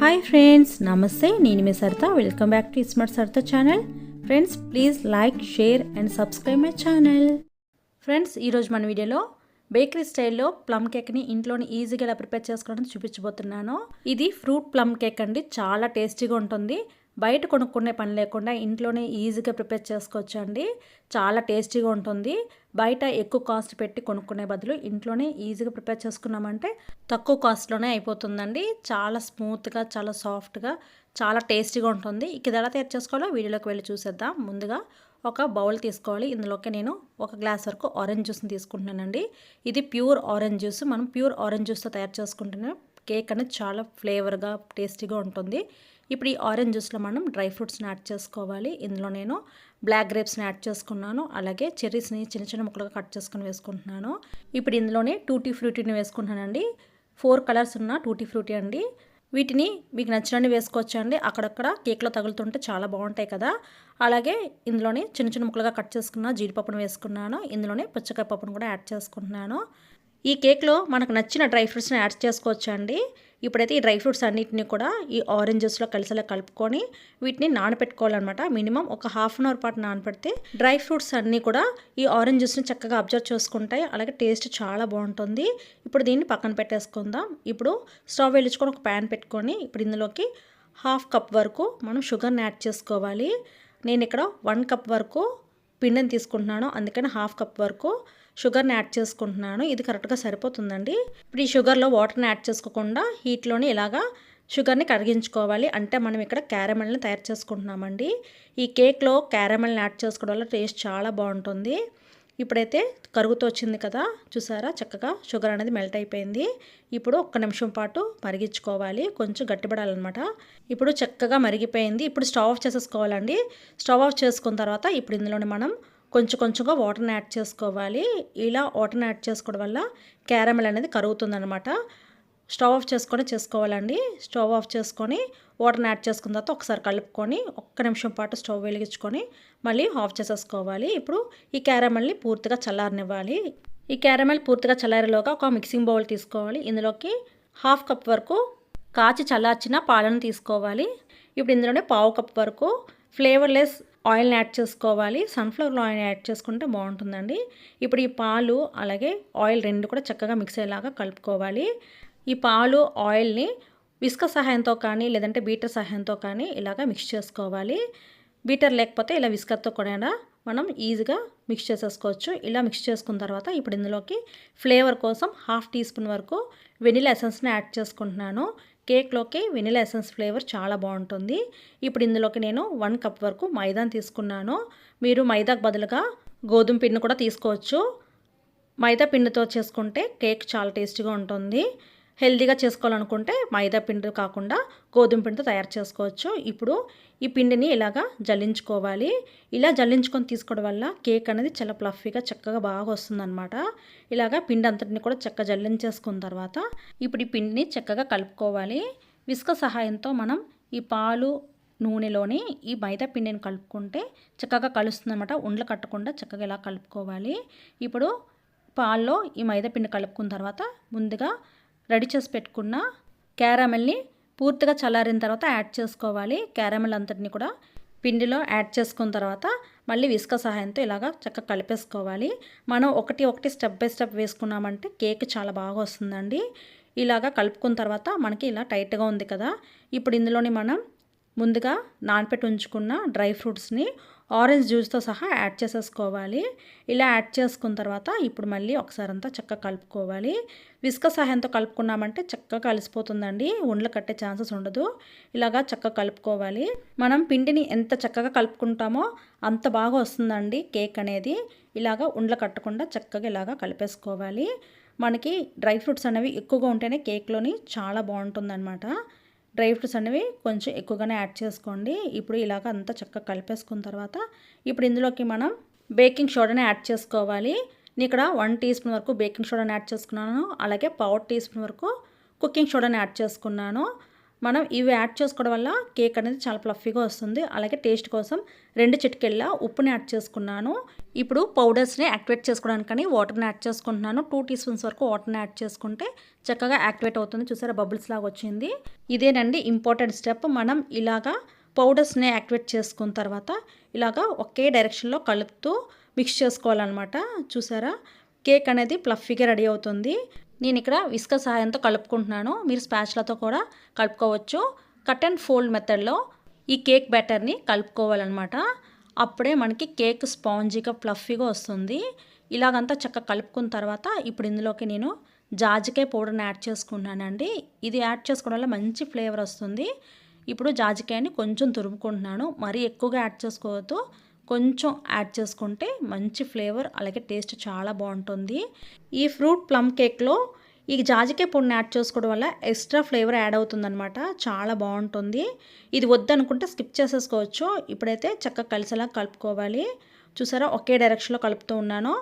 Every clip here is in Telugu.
హాయ్ ఫ్రెండ్స్ నమస్తే నేను మీ Saritha. Welcome back to smart Saritha channel friends please like share and subscribe my channel friends ఈరోజు మన వీడియోలో బేకరీ స్టైల్లో ప్లమ్ కేక్ని ఇంట్లోనే ఈజీగా ఎలా ప్రిపేర్ చేసుకోవడం చూపించబోతున్నాను. ఇది ఫ్రూట్ ప్లమ్ కేక్ అండి. చాలా టేస్టీగా ఉంటుంది. బయట కొనుక్కునే పని లేకుండా ఇంట్లోనే ఈజీగా ప్రిపేర్ చేసుకోవచ్చు అండి చాలా టేస్టీగా ఉంటుంది. బయట ఎక్కువ కాస్ట్ పెట్టి కొనుక్కునే బదులు ఇంట్లోనే ఈజీగా ప్రిపేర్ చేసుకున్నామంటే తక్కువ కాస్ట్లోనే అయిపోతుందండి. చాలా స్మూత్గా చాలా సాఫ్ట్గా చాలా టేస్టీగా ఉంటుంది. ఇక ఎలా తయారు చేసుకోవాలో వీడియోలోకి వెళ్ళి చూసేద్దాం. ముందుగా ఒక బౌల్ తీసుకోవాలి. ఇందులోకి నేను ఒక గ్లాస్ వరకు ఆరెంజ్ జ్యూస్ని తీసుకుంటున్నానండి. ఇది ప్యూర్ ఆరెంజ్ జ్యూస్. మనం ప్యూర్ ఆరెంజ్ జ్యూస్తో తయారు చేసుకుంటున్నాం కేక్ అనేది చాలా ఫ్లేవర్గా టేస్టీగా ఉంటుంది. ఇప్పుడు ఈ ఆరెంజ్ జ్యూస్లో మనం డ్రై ఫ్రూట్స్ని యాడ్ చేసుకోవాలి. ఇందులో నేను బ్లాక్ గ్రేప్స్ని యాడ్ చేసుకున్నాను. అలాగే చెర్రీస్ని చిన్న చిన్న ముక్కలుగా కట్ చేసుకుని వేసుకుంటున్నాను. ఇప్పుడు ఇందులోనే టూటీ ఫ్రూటీని వేసుకుంటున్నానండి. ఫోర్ కలర్స్ ఉన్న టూటీ ఫ్రూటీ అండి. వీటిని మీకు నచ్చినవి వేసుకోవచ్చు అండి అక్కడక్కడ కేక్లో తగులుతుంటే చాలా బాగుంటాయి కదా. అలాగే ఇందులోనే చిన్న చిన్న ముక్కలుగా కట్ చేసుకున్న జీడిపప్పును వేసుకున్నాను. ఇందులోనే పుచ్చకాయ పప్పును కూడా యాడ్ చేసుకుంటున్నాను. ఈ కేక్లో మనకు నచ్చిన డ్రై ఫ్రూట్స్ని యాడ్ చేసుకోవచ్చు అండి ఇప్పుడైతే ఈ డ్రై ఫ్రూట్స్ అన్నిటిని కూడా ఈ ఆరెంజెస్లో కలిసేలా కలుపుకొని వీటిని నానబెట్టుకోవాలన్నమాట మినిమం ఒక హాఫ్ అన్ అవర్ పాటు నానబెడితే డ్రై ఫ్రూట్స్ అన్నీ కూడా ఈ ఆరెంజ్ జ్యూస్ని చక్కగా అబ్జర్వ్ చేసుకుంటాయి. అలాగే టేస్ట్ చాలా బాగుంటుంది. ఇప్పుడు దీన్ని పక్కన పెట్టేసుకుందాం. ఇప్పుడు స్టవ్ వెలిచుకొని ఒక ప్యాన్ పెట్టుకొని ఇప్పుడు ఇందులోకి హాఫ్ కప్ వరకు మనం షుగర్ని యాడ్ చేసుకోవాలి. నేను ఇక్కడ వన్ కప్ వరకు పిండిని తీసుకుంటున్నాను. అందుకని హాఫ్ కప్ వరకు షుగర్ని యాడ్ చేసుకుంటున్నాను. ఇది కరెక్ట్గా సరిపోతుందండి. ఇప్పుడు ఈ షుగర్లో వాటర్ని యాడ్ చేసుకోకుండా హీట్లోనే ఇలాగా షుగర్ని కరిగించుకోవాలి. అంటే మనం ఇక్కడ క్యారమెల్ని తయారు చేసుకుంటున్నామండి. ఈ కేక్లో క్యారమెల్ని యాడ్ చేసుకోవడం వల్ల టేస్ట్ చాలా బాగుంటుంది. ఇప్పుడైతే కరుగుతూ వచ్చింది కదా చూసారా? చక్కగా షుగర్ అనేది మెల్ట్ అయిపోయింది. ఇప్పుడు ఒక్క నిమిషం పాటు మరిగించుకోవాలి. కొంచెం గట్టిపడాలన్నమాట. ఇప్పుడు చక్కగా మరిగిపోయింది. ఇప్పుడు స్టవ్ ఆఫ్ చేసేసుకోవాలండి. స్టవ్ ఆఫ్ చేసుకున్న తర్వాత ఇప్పుడు ఇందులోనే మనం కొంచెం కొంచెంగా వాటర్ని యాడ్ చేసుకోవాలి. ఇలా వాటర్ని యాడ్ చేసుకోవడం వల్ల క్యారమెల్ అనేది కరుగుతుందనమాట స్టవ్ ఆఫ్ చేసుకొని చేసుకోవాలండి. స్టవ్ ఆఫ్ చేసుకొని వాటర్ని యాడ్ చేసుకున్న తర్వాత ఒకసారి కలుపుకొని ఒక్క నిమిషం పాటు స్టవ్ వెలిగించుకొని మళ్ళీ ఆఫ్ చేసేసుకోవాలి. ఇప్పుడు ఈ క్యారమెల్ని పూర్తిగా చల్లారనివ్వాలి. ఈ క్యారమెల్ పూర్తిగా చల్లారేలోగా ఒక మిక్సింగ్ బౌల్ తీసుకోవాలి. ఇందులోకి హాఫ్ కప్ వరకు కాచి చల్లార్చిన పాలను తీసుకోవాలి. ఇప్పుడు ఇందులోనే పావు కప్ వరకు ఫ్లేవర్లెస్ ఆయిల్ని యాడ్ చేసుకోవాలి. సన్ఫ్లవర్ ఆయిల్ యాడ్ చేసుకుంటే బాగుంటుందండి. ఇప్పుడు ఈ పాలు అలాగే ఆయిల్ రెండు కూడా చక్కగా మిక్స్ అయ్యేలాగా కలుపుకోవాలి. ఈ పాలు ఆయిల్ని విస్క సహాయంతో కానీ లేదంటే బీటర్ సహాయంతో కానీ ఇలాగ మిక్స్ చేసుకోవాలి. బీటర్ లేకపోతే ఇలా విస్కర్తో కూడా మనం ఈజీగా మిక్స్ చేసేసుకోవచ్చు. ఇలా మిక్స్ చేసుకున్న తర్వాత ఇప్పుడు ఇందులోకి ఫ్లేవర్ కోసం హాఫ్ టీ స్పూన్ వరకు వెనిలా ఎసెన్స్ని యాడ్ చేసుకుంటున్నాను. కేక్లోకి వెనిలా ఎసెన్స్ ఫ్లేవర్ చాలా బాగుంటుంది. ఇప్పుడు ఇందులోకి నేను వన్ కప్ వరకు మైదాని తీసుకున్నాను. మీరు మైదాకు బదులుగా గోధుమ పిండి కూడా తీసుకోవచ్చు. మైదా పిండితో చేసుకుంటే కేక్ చాలా టేస్టీగా ఉంటుంది. హెల్దీగా చేసుకోవాలనుకుంటే మైదా పిండి కాకుండా గోధుమ పిండితో తయారు చేసుకోవచ్చు. ఇప్పుడు ఈ పిండిని ఇలాగా జల్లించుకోవాలి. ఇలా జల్లించుకొని తీసుకోవడం వల్ల కేక్ అనేది చాలా ప్లఫీగా చక్కగా బాగా వస్తుందన్నమాట. ఇలాగా పిండి అంతటిని కూడా చక్కగా జల్లించేసుకున్న తర్వాత ఇప్పుడు ఈ పిండిని చక్కగా కలుపుకోవాలి. విస్క సహాయంతో మనం ఈ పాలు నూనెలోని ఈ మైదా పిండిని కలుపుకుంటే చక్కగా కలుస్తుందన్నమాట. ఉండలు కట్టకుండా చక్కగా ఇలా కలుపుకోవాలి. ఇప్పుడు పాల్లో ఈ మైదా పిండి కలుపుకున్న తర్వాత ముందుగా రెడీ చేసి పెట్టుకున్న క్యారమెల్ని పూర్తిగా చల్లారిన తర్వాత యాడ్ చేసుకోవాలి. క్యారమెల్ అంతటిని కూడా పిండిలో యాడ్ చేసుకున్న తర్వాత మళ్ళీ విసుక సహాయంతో ఇలాగా చక్కగా కలిపేసుకోవాలి. మనం ఒకటి ఒకటి స్టెప్ బై స్టెప్ వేసుకున్నామంటే కేక్ చాలా బాగా వస్తుందండి. ఇలాగా కలుపుకున్న తర్వాత మనకి ఇలా టైట్గా ఉంది కదా. ఇప్పుడు ఇందులోని మనం ముందుగా నానపెట్టి ఉంచుకున్న డ్రై ఫ్రూట్స్ని ఆరెంజ్ జ్యూస్తో సహా యాడ్ చేసేసుకోవాలి. ఇలా యాడ్ చేసుకున్న తర్వాత ఇప్పుడు మళ్ళీ ఒకసారి అంతా చక్కగా కలుపుకోవాలి. విస్క సహాయంతో కలుపుకున్నామంటే చక్కగా కలిసిపోతుందండి. ఉండలు కట్టే ఛాన్సెస్ ఉండదు. ఇలాగా చక్కగా కలుపుకోవాలి. మనం పిండిని ఎంత చక్కగా కలుపుకుంటామో అంత బాగా వస్తుందండి కేక్ అనేది. ఇలాగా ఉండలు కట్టకుండా చక్కగా ఇలాగా కలిపేసుకోవాలి. మనకి డ్రై ఫ్రూట్స్ అనేవి ఎక్కువగా ఉంటేనే కేక్లోని చాలా బాగుంటుందన్నమాట. డ్రై ఫ్రూట్స్ అనేవి కొంచెం ఎక్కువగానే యాడ్ చేసుకోండి. ఇప్పుడు ఇలాగ అంతా చక్కగా కలిపేసుకున్న తర్వాత ఇప్పుడు ఇందులోకి మనం బేకింగ్ సోడాని యాడ్ చేసుకోవాలి. నేను ఇక్కడ వన్ టీ స్పూన్ వరకు బేకింగ్ సోడాని యాడ్ చేసుకున్నాను. అలాగే పావు టీ స్పూన్ వరకు కుకింగ్ సోడాని యాడ్ చేసుకున్నాను. మనం ఇవి యాడ్ చేసుకోవడం వల్ల కేక్ అనేది చాలా ఫ్లఫీగా వస్తుంది. అలాగే టేస్ట్ కోసం రెండు చిటికెళ్ళ ఉప్పుని యాడ్ చేసుకున్నాను. ఇప్పుడు పౌడర్స్ని యాక్టివేట్ చేసుకోవడానికని వాటర్ని యాడ్ చేసుకుంటున్నాను. టూ టీ స్పూన్స్ వరకు వాటర్ని యాడ్ చేసుకుంటే చక్కగా యాక్టివేట్ అవుతుంది. చూసారా బబుల్స్ లాగా వచ్చింది. ఇదేనండి ఇంపార్టెంట్ స్టెప్. మనం ఇలాగా పౌడర్స్ని యాక్టివేట్ చేసుకున్న తర్వాత ఇలాగా ఒకే డైరెక్షన్లో కలుపుతూ మిక్స్ చేసుకోవాలన్నమాట. చూసారా కేక్ అనేది ప్లఫీగా రెడీ అవుతుంది. నేను ఇక్కడ విస్క సహాయంతో కలుపుకుంటున్నాను. మీరు స్పాచ్లతో కూడా కలుపుకోవచ్చు. కట్ అండ్ ఫోల్డ్ మెథడ్లో ఈ కేక్ బ్యాటర్ని కలుపుకోవాలన్నమాట. అప్పుడే మనకి కేక్ స్పాంజీగా ఫ్లఫీగా వస్తుంది. ఇలాగంతా చక్కగా కలుపుకున్న తర్వాత ఇప్పుడు ఇందులోకి నేను జాజికాయ పౌడర్ని యాడ్ చేసుకున్నానండి ఇది యాడ్ చేసుకోవడం వల్ల మంచి ఫ్లేవర్ వస్తుంది. ఇప్పుడు జాజికాయని కొంచెం తురుముకుంటున్నాను. మరీ ఎక్కువగా యాడ్ చేసుకోవద్దు. కొంచెం యాడ్ చేసుకుంటే మంచి ఫ్లేవర్ అలాగే టేస్ట్ చాలా బాగుంటుంది. ఈ ఫ్రూట్ ప్లమ్ కేక్లో ఈ జాజికాయ పొడిని యాడ్ చేసుకోవడం వల్ల ఎక్స్ట్రా ఫ్లేవర్ యాడ్ అవుతుందనమాట చాలా బాగుంటుంది. ఇది వద్దనుకుంటే స్కిప్ చేసేసుకోవచ్చు. ఇప్పుడైతే చక్కగా కలిసేలా కలుపుకోవాలి. చూసారా? ఒకే డైరెక్షన్లో కలుపుతూ ఉన్నాను.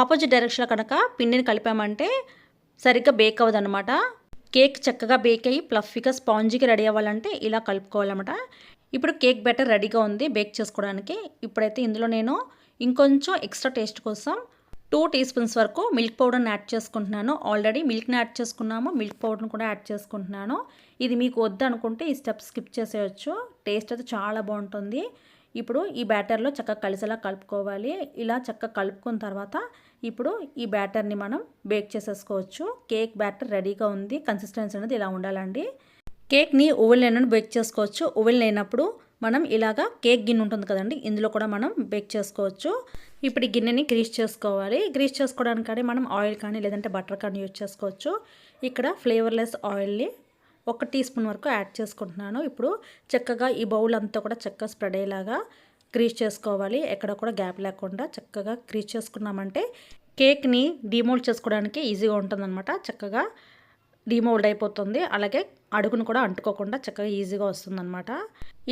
ఆపోజిట్ డైరెక్షన్లో కనుక పిండిని కలిపామంటే సరిగ్గా బేక్ అవ్వదనమాట కేక్ చక్కగా బేక్ అయ్యి ప్లఫీగా స్పాంజీకి రెడీ అవ్వాలంటే ఇలా కలుపుకోవాలన్నమాట. ఇప్పుడు కేక్ బ్యాటర్ రెడీగా ఉంది బేక్ చేసుకోవడానికి. ఇప్పుడైతే ఇందులో నేను ఇంకొంచెం ఎక్స్ట్రా టేస్ట్ కోసం టూ టీ స్పూన్స్ వరకు మిల్క్ పౌడర్ని యాడ్ చేసుకుంటున్నాను. ఆల్రెడీ మిల్క్ని యాడ్ చేసుకున్నాము మిల్క్ పౌడర్ని కూడా యాడ్ చేసుకుంటున్నాను. ఇది మీకు వద్దు అనుకుంటే ఈ స్టెప్ స్కిప్ చేసేయచ్చు. టేస్ట్ అయితే చాలా బాగుంటుంది. ఇప్పుడు ఈ బ్యాటర్లో చక్కగా కలిసేలా కలుపుకోవాలి. ఇలా చక్కగా కలుపుకున్న తర్వాత ఇప్పుడు ఈ బ్యాటర్ని మనం బేక్ చేసేసుకోవచ్చు. కేక్ బ్యాటర్ రెడీగా ఉంది. కన్సిస్టెన్సీ అనేది ఇలా ఉండాలండి. కేక్ని ఓవెన్ లేనప్పుడు బేక్ చేసుకోవచ్చు. ఓవెన్ లేనప్పుడు మనం ఇలాగా కేక్ గిన్నె ఉంటుంది కదండి ఇందులో కూడా మనం బేక్ చేసుకోవచ్చు. ఇప్పుడు ఈ గిన్నెని గ్రీస్ చేసుకోవాలి. గ్రీస్ చేసుకోవడానికి కానీ మనం ఆయిల్ కానీ లేదంటే బటర్ కానీ యూజ్ చేసుకోవచ్చు. ఇక్కడ ఫ్లేవర్లెస్ ఆయిల్ని ఒక టీ స్పూన్ వరకు యాడ్ చేసుకుంటున్నాను. ఇప్పుడు చక్కగా ఈ బౌల్ అంతా కూడా చక్కగా స్ప్రెడ్ అయ్యేలాగా గ్రీస్ చేసుకోవాలి. ఎక్కడ కూడా గ్యాప్ లేకుండా చక్కగా గ్రీస్ చేసుకున్నామంటే కేక్ని డిమోల్డ్ చేసుకోవడానికి ఈజీగా ఉంటుందన్నమాట. చక్కగా డిమోల్డ్ అయిపోతుంది. అలాగే అడుగును కూడా అంటుకోకుండా చక్కగా ఈజీగా వస్తుందన్నమాట.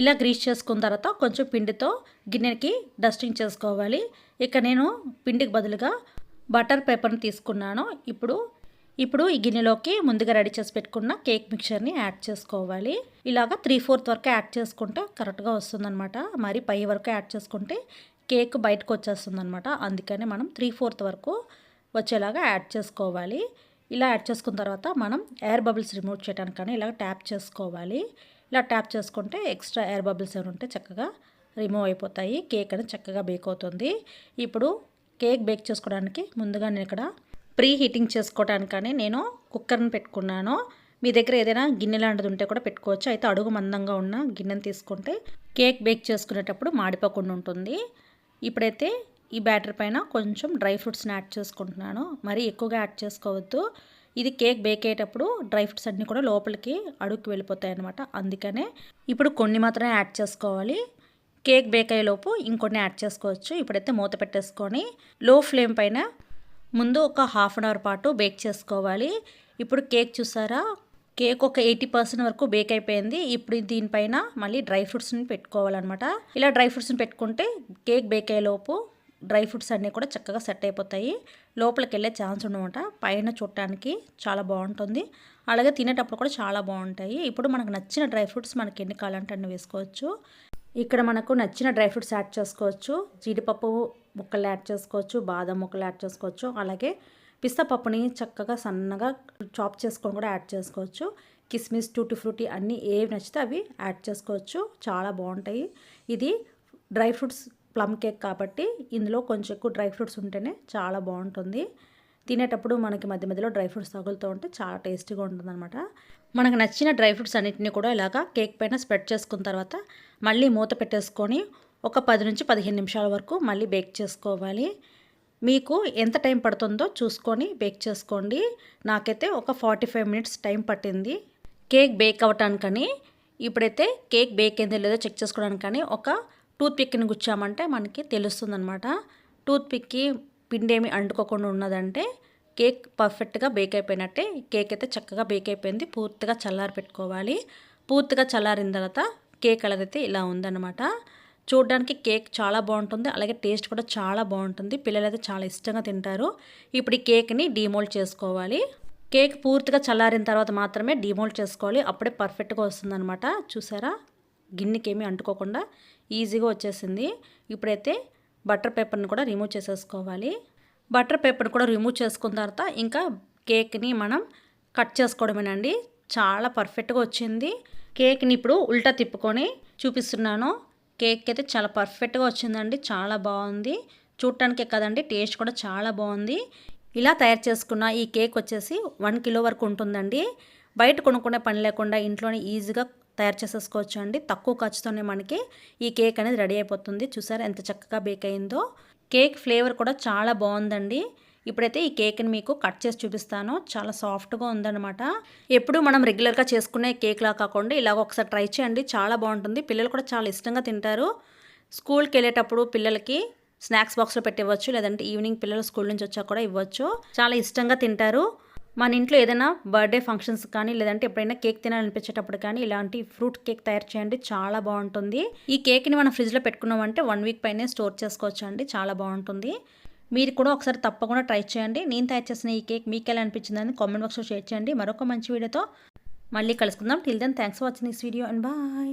ఇలా గ్రీస్ చేసుకున్న తర్వాత కొంచెం పిండితో గిన్నెకి డస్టింగ్ చేసుకోవాలి. ఇక నేను పిండికి బదులుగా బటర్ పేపర్ని తీసుకున్నాను. ఇప్పుడు ఇప్పుడు ఈ గిన్నెలోకి ముందుగా రెడీ చేసి పెట్టుకున్న కేక్ మిక్చర్ని యాడ్ చేసుకోవాలి. ఇలాగా త్రీ ఫోర్త్ వరకు యాడ్ చేసుకుంటే కరెక్ట్గా వస్తుందన్నమాట. మరి పై వరకు యాడ్ చేసుకుంటే కేక్ బయటకు వచ్చేస్తుందన్నమాట. అందుకని మనం త్రీ ఫోర్త్ వరకు వచ్చేలాగా యాడ్ చేసుకోవాలి. ఇలా యాడ్ చేసుకున్న తర్వాత మనం ఎయిర్ బబుల్స్ రిమూవ్ చేయడానికి కానీ ఇలా ట్యాప్ చేసుకోవాలి. ఇలా ట్యాప్ చేసుకుంటే ఎక్స్ట్రా ఎయిర్ బబుల్స్ ఏమైనా ఉంటే చక్కగా రిమూవ్ అయిపోతాయి. కేక్ అనేది చక్కగా బేక్ అవుతుంది. ఇప్పుడు కేక్ బేక్ చేసుకోవడానికి ముందుగా నేను ఇక్కడ ప్రీ హీటింగ్ చేసుకోవడానికని నేను కుక్కర్ని పెట్టుకున్నాను. మీ దగ్గర ఏదైనా గిన్నె లాంటిది ఉంటే కూడా పెట్టుకోవచ్చు. అయితే అడుగు మందంగా ఉన్న గిన్నెని తీసుకుంటే కేక్ బేక్ చేసుకునేటప్పుడు మాడిపోకుండా ఉంటుంది. ఇప్పుడైతే ఈ బ్యాటర్ పైన కొంచెం డ్రై ఫ్రూట్స్ని యాడ్ చేసుకుంటున్నాను. మరీ ఎక్కువగా యాడ్ చేసుకోవద్దు. ఇది కేక్ బేక్ అయ్యేటప్పుడు డ్రై ఫ్రూట్స్ అన్నీ కూడా లోపలికి అడుగుకి వెళ్ళిపోతాయి అనమాట అందుకనే ఇప్పుడు కొన్ని మాత్రమే యాడ్ చేసుకోవాలి. కేక్ బేక్ అయ్యేలోపు ఇంకొన్ని యాడ్ చేసుకోవచ్చు. ఇప్పుడైతే మూత పెట్టేసుకొని లో ఫ్లేమ్ పైన ముందు ఒక హాఫ్ అన్ అవర్ పాటు బేక్ చేసుకోవాలి. ఇప్పుడు కేక్ చూసారా? కేక్ ఒక ఎయిటీ పర్సెంట్ వరకు బేక్ అయిపోయింది. ఇప్పుడు దీనిపైన మళ్ళీ డ్రై ఫ్రూట్స్ని పెట్టుకోవాలన్నమాట. ఇలా డ్రై ఫ్రూట్స్ని పెట్టుకుంటే కేక్ బేక్ అయ్యేలోపు డ్రై ఫ్రూట్స్ అన్నీ కూడా చక్కగా సెట్ అయిపోతాయి. లోపలికి వెళ్ళే ఛాన్స్ ఉండమాట. పైన చూడటానికి చాలా బాగుంటుంది. అలాగే తినేటప్పుడు కూడా చాలా బాగుంటాయి. ఇప్పుడు మనకు నచ్చిన డ్రై ఫ్రూట్స్ మనకి ఎన్ని కావాలంటే అన్ని వేసుకోవచ్చు. ఇక్కడ మనకు నచ్చిన డ్రై ఫ్రూట్స్ యాడ్ చేసుకోవచ్చు. జీడిపప్పు ముక్కలు యాడ్ చేసుకోవచ్చు. బాదం ముక్కలు యాడ్ చేసుకోవచ్చు. అలాగే పిస్తా పప్పుని చక్కగా సన్నగా చాప్ చేసుకొని కూడా యాడ్ చేసుకోవచ్చు. కిస్మిస్ టూటీ ఫ్రూటీ అన్నీ ఏవి నచ్చితే అవి యాడ్ చేసుకోవచ్చు. చాలా బాగుంటాయి. ఇది డ్రై ఫ్రూట్స్ ప్లమ్ కేక్ కాబట్టి ఇందులో కొంచెం ఎక్కువ డ్రై ఫ్రూట్స్ ఉంటేనే చాలా బాగుంటుంది. తినేటప్పుడు మనకి మధ్య మధ్యలో డ్రై ఫ్రూట్స్ తగులుతూ ఉంటే చాలా టేస్టీగా ఉంటుందన్నమాట. మనకు నచ్చిన డ్రై ఫ్రూట్స్ అన్నింటినీ కూడా ఇలాగా కేక్ పైన స్ప్రెడ్ చేసుకున్న తర్వాత మళ్ళీ మూత పెట్టేసుకొని ఒక పది నుంచి పదిహేను నిమిషాల వరకు మళ్ళీ బేక్ చేసుకోవాలి. మీకు ఎంత టైం పడుతుందో చూసుకొని బేక్ చేసుకోండి. నాకైతే ఒక ఫార్టీ ఫైవ్ మినిట్స్ టైం పట్టింది. కేక్ బేక్ అవ్వటానికని ఇప్పుడైతే కేక్ బేక్ అయిందో లేదో చెక్ చేసుకోవడానికి కానీ ఒక టూత్పిక్ని గుచ్చామంటే మనకి తెలుస్తుంది అనమాట టూత్పిక్కి పిండి ఏమి అంటుకోకుండా ఉన్నదంటే కేక్ పర్ఫెక్ట్గా బేక్ అయిపోయినట్టే కేక్ అయితే చక్కగా బేక్ అయిపోయింది. పూర్తిగా చల్లారి పెట్టుకోవాలి. పూర్తిగా చల్లారిన తర్వాత కేక్ కలర్ ఇలా ఉందన్నమాట. చూడడానికి కేక్ చాలా బాగుంటుంది. అలాగే టేస్ట్ కూడా చాలా బాగుంటుంది. పిల్లలు అయితే చాలా ఇష్టంగా తింటారు. ఇప్పుడు ఈ కేక్ని డీమోల్డ్ చేసుకోవాలి. కేక్ పూర్తిగా చల్లారిన తర్వాత మాత్రమే డిమోల్డ్ చేసుకోవాలి. అప్పుడే పర్ఫెక్ట్గా వస్తుందన్నమాట. చూసారా? గిన్నెకి ఏమీ అంటుకోకుండా ఈజీగా వచ్చేసింది. ఇప్పుడైతే బటర్ పేపర్ని కూడా రిమూవ్ చేసేసుకోవాలి. బటర్ పేపర్ని కూడా రిమూవ్ చేసుకున్న తర్వాత ఇంకా కేక్ని మనం కట్ చేసుకోవడమేనండి. చాలా పర్ఫెక్ట్గా వచ్చింది. కేక్ని ఇప్పుడు ఉల్టా తిప్పుకొని చూపిస్తున్నాను. కేక్ అయితే చాలా పర్ఫెక్ట్గా వచ్చిందండి. చాలా బాగుంది. చూడటానికే కదండి టేస్ట్ కూడా చాలా బాగుంది. ఇలా తయారు చేసుకున్న ఈ కేక్ వచ్చేసి వన్ కిలో వరకు ఉంటుందండి. బయట కొనుక్కునే పని లేకుండా ఇంట్లోనే ఈజీగా తయారు చేసేసుకోవచ్చు అండి తక్కువ ఖర్చుతోనే మనకి ఈ కేక్ అనేది రెడీ అయిపోతుంది. చూసారా ఎంత చక్కగా బేక్ అయిందో. కేక్ ఫ్లేవర్ కూడా చాలా బాగుందండి. ఇప్పుడైతే ఈ కేక్ని మీకు కట్ చేసి చూపిస్తాను. చాలా సాఫ్ట్గా ఉందన్నమాట. ఎప్పుడు మనం రెగ్యులర్గా చేసుకునే కేక్లా కాకుండా ఇలాగ ఒకసారి ట్రై చేయండి. చాలా బాగుంటుంది. పిల్లలు కూడా చాలా ఇష్టంగా తింటారు. స్కూల్కి వెళ్ళేటప్పుడు పిల్లలకి స్నాక్స్ బాక్స్లో పెట్టివ్వచ్చు. లేదంటే ఈవినింగ్ పిల్లలు స్కూల్ నుంచి వచ్చాక కూడా ఇవ్వచ్చు. చాలా ఇష్టంగా తింటారు. మన ఇంట్లో ఏదైనా బర్త్డే ఫంక్షన్స్ కానీ లేదంటే ఎప్పుడైనా కేక్ తినాలనిపించేటప్పుడు కానీ ఇలాంటి ఫ్రూట్ కేక్ తయారు చేయండి. చాలా బాగుంటుంది. ఈ కేక్ని మనం ఫ్రిడ్జ్లో పెట్టుకున్నామంటే వన్ వీక్ పైనే స్టోర్ చేసుకోవచ్చు అండి చాలా బాగుంటుంది. మీరు కూడా ఒకసారి తప్పకుండా ట్రై చేయండి. నేను తయారు చేసిన ఈ కేక్ మీకు ఎలా అనిపించిందని కామెంట్ బాక్స్లో షేర్ చేయండి. మరొక మంచి వీడియోతో మళ్ళీ కలుసుకుందాం. Till then thanks for watching this video and bye